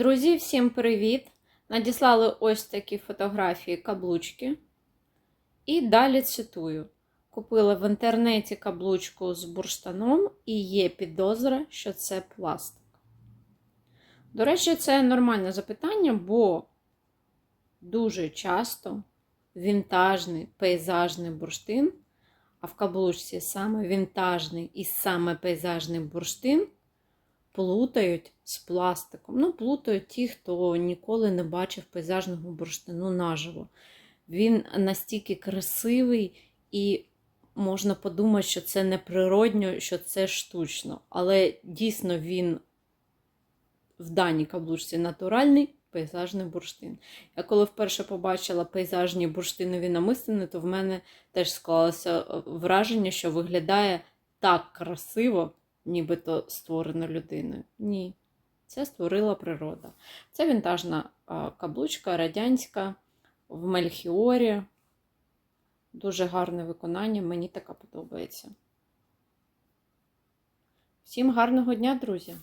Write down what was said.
Друзі, всім привіт! Надіслали ось такі фотографії каблучки. І далі цитую: Купила в інтернеті каблучку з бурштаном, і є підозра, що це пластик. До речі, це нормальне запитання, бо дуже часто вінтажний пейзажний бурштин, а в каблучці саме вінтажний і саме пейзажний бурштин плутають з пластиком. Ну, плутають ті, хто ніколи не бачив пейзажного бурштину наживо. Він настільки красивий, і можна подумати, що це не природньо, що це штучно. Але дійсно він в даній каблучці натуральний пейзажний бурштин. Я коли вперше побачила пейзажні бурштинові намистини, то в мене теж склалося враження, що виглядає так красиво, нібито створено людиною. Ні, це створила природа. Це вінтажна каблучка, радянська в Мельхіорі. Дуже гарне виконання, мені така подобається. Всім гарного дня, друзі!